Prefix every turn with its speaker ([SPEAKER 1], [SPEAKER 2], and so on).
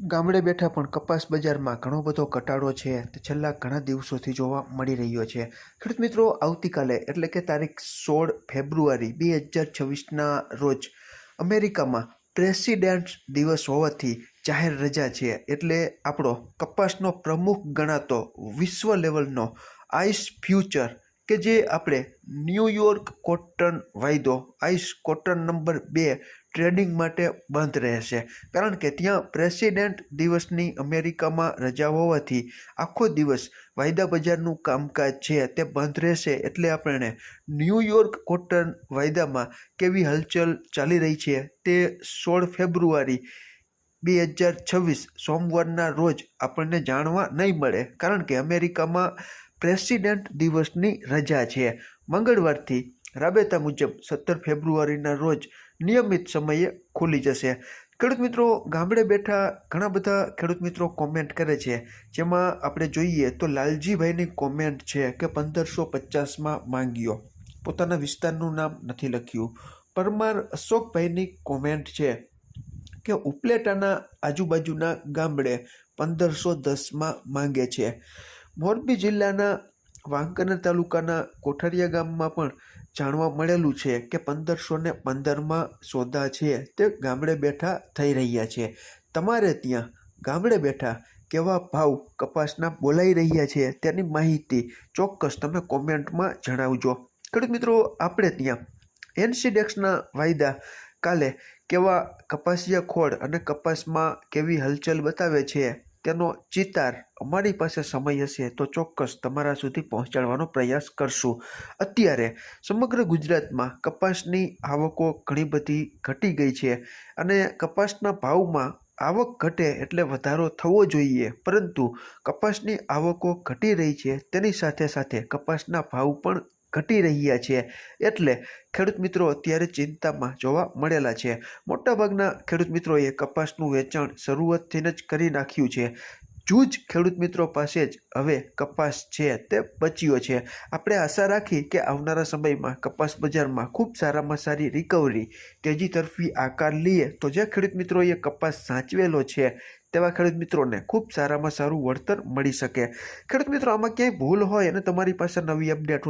[SPEAKER 1] ગામડે બેઠા પણ કપાસ બજારમાં ઘણો બધો ઘટાડો છે તે છેલ્લા ઘણા દિવસોથી જોવા મળી રહ્યો છે. ખેડૂત મિત્રો, આવતીકાલે એટલે કે તારીખ સોળ ફેબ્રુઆરી બે હજાર છવ્વીસના રોજ અમેરિકામાં પ્રેસિડેન્ટ દિવસ હોવાથી જાહેર રજા છે એટલે આપણો કપાસનો પ્રમુખ ગણાતો વિશ્વ લેવલનો આઈસ ફ્યુચર કે જે આપણે ન્યૂયોર્ક કોટન વાયદો આઈસ કોટન નંબર બે ટ્રેડિંગ માટે બંધ રહેશે. કારણ કે ત્યાં પ્રેસિડેન્ટ દિવસની અમેરિકામાં રજા હોવાથી આખો દિવસ વાયદા બજારનું કામકાજ છે તે બંધ રહેશે એટલે આપણે ન્યૂયોર્ક કોટન વાયદામાં કેવી હલચલ ચાલી રહી છે તે સોળ ફેબ્રુઆરી બે હજાર છવ્વીસ સોમવારના રોજ આપણને જાણવા નહીં મળે. કારણ કે અમેરિકામાં પ્રેસિડેન્ટ દિવસની રજા છે. મંગળવારથી રાબેતા મુજબ સત્તર ફેબ્રુઆરીના રોજ નિયમિત સમયે ખુલી જશે. ખેડૂત મિત્રો, ગામડે બેઠા ઘણા બધા ખેડૂત મિત્રો કોમેન્ટ કરે છે. જેમાં આપણે જોઈએ તો લાલજીભાઈની કોમેન્ટ છે કે પંદરસો પચાસમાં માંગ્યો. પોતાના વિસ્તારનું નામ નથી લખ્યું. પરમાર અશોકભાઈની કોમેન્ટ છે કે ઉપલેટાના આજુબાજુના ગામડે પંદરસો દસમાં માંગે છે. મોરબી જિલ્લાના વાંકાનેર તાલુકાના કોઠારિયા ગામમાં પણ જાણવા મળેલું છે કે પંદરસો ને પંદરમાં સોદા છે તે ગામડે બેઠા થઈ રહ્યા છે. તમારે ત્યાં ગામડે બેઠા કેવા ભાવ કપાસના બોલાઈ રહ્યા છે તેની માહિતી ચોક્કસ તમે કોમેન્ટમાં જણાવજો. ખેડૂત મિત્રો, આપણે ત્યાં એનસીડેક્સના વાયદા કાલે કેવા કપાસિયા ખોળ અને કપાસમાં કેવી હલચલ બતાવે છે તેનો ચિતાર અમારી પાસે સમય હશે તો ચોક્કસ તમારા સુધી પહોંચાડવાનો પ્રયાસ કરશું. અત્યારે સમગ્ર ગુજરાતમાં કપાસની આવકો ઘણી બધી ઘટી ગઈ છે અને કપાસના ભાવમાં આવક ઘટે એટલે વધારો થવો જોઈએ. પરંતુ કપાસની આવકો ઘટી રહી છે તેની સાથે સાથે કપાસના ભાવ પણ ઘટી રહ્યા છે. એટલે ખેડૂત મિત્રો અત્યારે ચિંતામાં જોવા મળેલા છે. મોટાભાગના ખેડૂત મિત્રોએ કપાસનું વેચાણ શરૂઆતથી જ કરી નાખ્યું છે. જૂજ ખેડૂત મિત્રો પાસે જ હવે કપાસ છે તે બચ્યો છે. આપણે આશા રાખી કે આવનારા સમયમાં કપાસ બજારમાં ખૂબ સારામાં સારી રિકવરી તેજી તરફી આકાર લઈએ તો જે ખેડૂત મિત્રોએ કપાસ સાચવેલો છે તેવા ખેડૂત મિત્રોને ખૂબ સારામાં સારું વળતર મળી શકે. ખેડૂત મિત્રો, આમાં ક્યાંય ભૂલ હોય અને તમારી પાસે નવી અપડેટ હોય